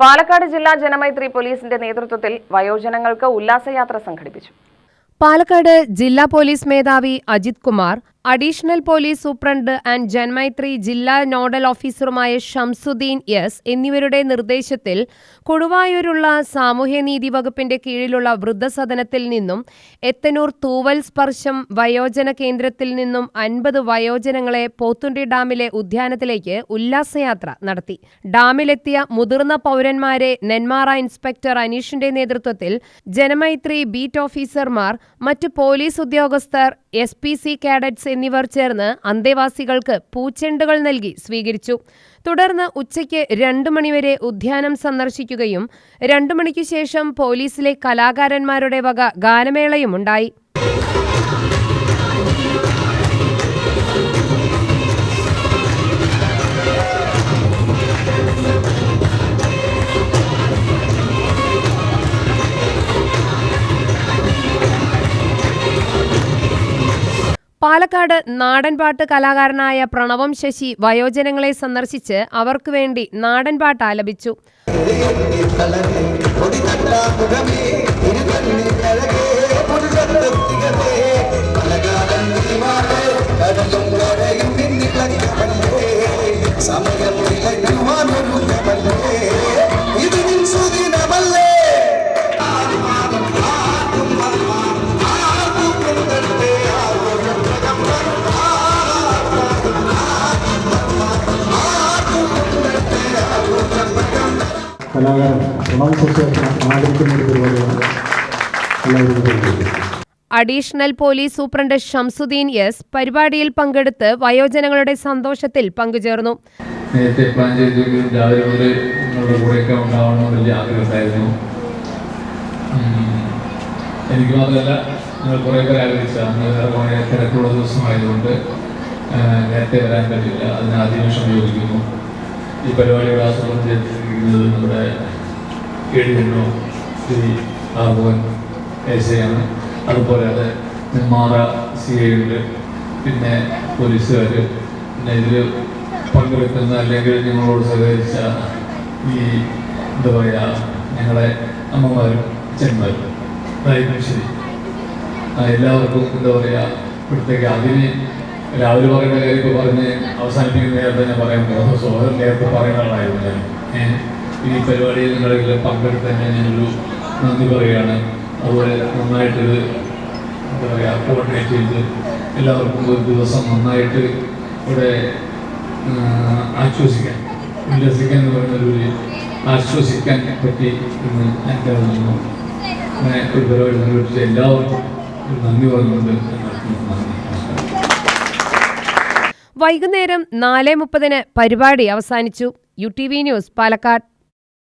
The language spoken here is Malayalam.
പാലക്കാട് ജില്ലാ ജനമൈത്രി പോലീസിന്റെ നേതൃത്വത്തിൽ വയോജനങ്ങൾക്ക് ഉല്ലാസയാത്ര സംഘടിപ്പിച്ചു. പാലക്കാട് ജില്ലാ പോലീസ് മേധാവി Ajith Kumar additional police superintendent and Janamaithri ജില്ലാ നോഡൽ ഓഫീസറുമായ ഷംസുദ്ദീൻ എസ് എന്നിവരുടെ നിർദ്ദേശത്തിൽ കൊടുവായൂരുള്ള സാമൂഹ്യനീതി വകുപ്പിന്റെ കീഴിലുള്ള വൃദ്ധസദനത്തിൽ നിന്നും എത്തനൂർ തൂവൽ സ്പർശം വയോജന കേന്ദ്രത്തിൽ നിന്നും അൻപത് വയോജനങ്ങളെ പോത്തുണ്ടി ഡാമിലെ ഉദ്യാനത്തിലേക്ക് ഉല്ലാസയാത്ര നടത്തി. ഡാമിലെത്തിയ മുതിർന്ന പൗരന്മാരെ നെന്മാറ ഇൻസ്പെക്ടർ അനീഷിന്റെ നേതൃത്വത്തിൽ ജനമൈത്രി ബീറ്റ് ഓഫീസർമാർ മറ്റ് പോലീസ് ഉദ്യോഗസ്ഥർ എസ് പി സി കാഡറ്റ്സ് എന്നിവർ ചേർന്ന് അന്തേവാസികൾക്ക് പൂച്ചെണ്ടുകൾ നൽകി സ്വീകരിച്ചു. തുടർന്ന് ഉച്ചയ്ക്ക് രണ്ടു മണിവരെ ഉദ്യാനം സന്ദർശിക്കുകയും രണ്ടു മണിക്കു ശേഷം പോലീസിലെ കലാകാരന്മാരുടെ വക ഗാനമേളയും ഉണ്ടായി. പാലക്കാട് നാടൻപാട്ട് കലാകാരനായ പ്രണവം ശശി വയോജനങ്ങളെ സന്ദർശിച്ച് അവർക്കു വേണ്ടി നാടൻപാട്ട് ആലപിച്ചു. കലാകാരൻ പ്രണവ് ശശിയെ ആദരിക്കുന്ന ഒരു പരിപാടിയാണ് എല്ലാവരും additional police superintendent Shamsuddin S പരിപാടിയിൽ പങ്കെടുത്ത് വയോജനങ്ങളുടെ സന്തോഷത്തിൽ പങ്കുചേർന്നു. നേരത്തെ പ്ലാൻ ചെയ്തെങ്കിലും രാവിലെ മുതൽ നിങ്ങളുടെ കൂടെയൊക്കെ ഉണ്ടാവണമെന്ന് വലിയ ആഗ്രഹമുണ്ടായിരുന്നു എനിക്ക് മാത്രമല്ല നിങ്ങൾ കുറേ പേർ ആഗ്രഹിച്ചാണ് കുറേ തിരക്കുള്ള ദിവസമായതുകൊണ്ട് നേരത്തെ വരാൻ പറ്റില്ല. അതിന് ആദ്യമേ ക്ഷമയോജിക്കുന്നു ഈ പരിപാടിയുടെ ആസൂത്രണം നമ്മുടെ കേടിയെണ്ണോ ശ്രീ ആർഭവൻ ഏശയാണ് അതുപോലെ അത് നെന്മാറ സി ഐയുണ്ട് പിന്നെ പോലീസുകാർ. പിന്നെ ഇതിൽ പങ്കെടുക്കുന്ന അല്ലെങ്കിൽ ഞങ്ങളോട് സഹകരിച്ച ഈ എന്താ പറയുക ഞങ്ങളെ അമ്മമാരും അച്ഛന്മാരും അതായിരുന്നു ശരി. എല്ലാവർക്കും എന്താ പറയുക ഇവിടുത്തേക്ക് അതിന് രാവിലെ പറയുന്ന കാര്യം ഇപ്പോൾ പറഞ്ഞ് അവസാനിപ്പിക്കുന്ന നേരത്തെ ഞാൻ പറയാൻ പോകുന്നു. സോഹൻ നേരത്തെ പറയുന്ന ആളായിരുന്നു ഞാൻ. ഈ പരിപാടിയിൽ നിങ്ങളെല്ലാം പങ്കെടുത്തതിന് ഞാനൊരു നന്ദി പറയുകയാണ്. അതുപോലെ നന്നായിട്ട് എന്താ പറയുക കോർഡിനേറ്റ് ചെയ്ത് എല്ലാവർക്കും ഒരു ദിവസം നന്നായിട്ട് ഇവിടെ ആശ്വസിക്കാൻ ഉല്ലസിക്കാൻ എന്ന് പറയുന്നൊരു ആശ്വസിക്കാൻ പറ്റി എന്ന് ഞാൻ കരുതുന്നു. അങ്ങനെ ഒരു പരിപാടി സംഘടിപ്പിച്ച എല്ലാവർക്കും നന്ദി പറഞ്ഞുകൊണ്ട് വൈകുന്നേരം നാല് മുപ്പതിന് പരിപാടി അവസാനിച്ചു. U T V news Palakkad.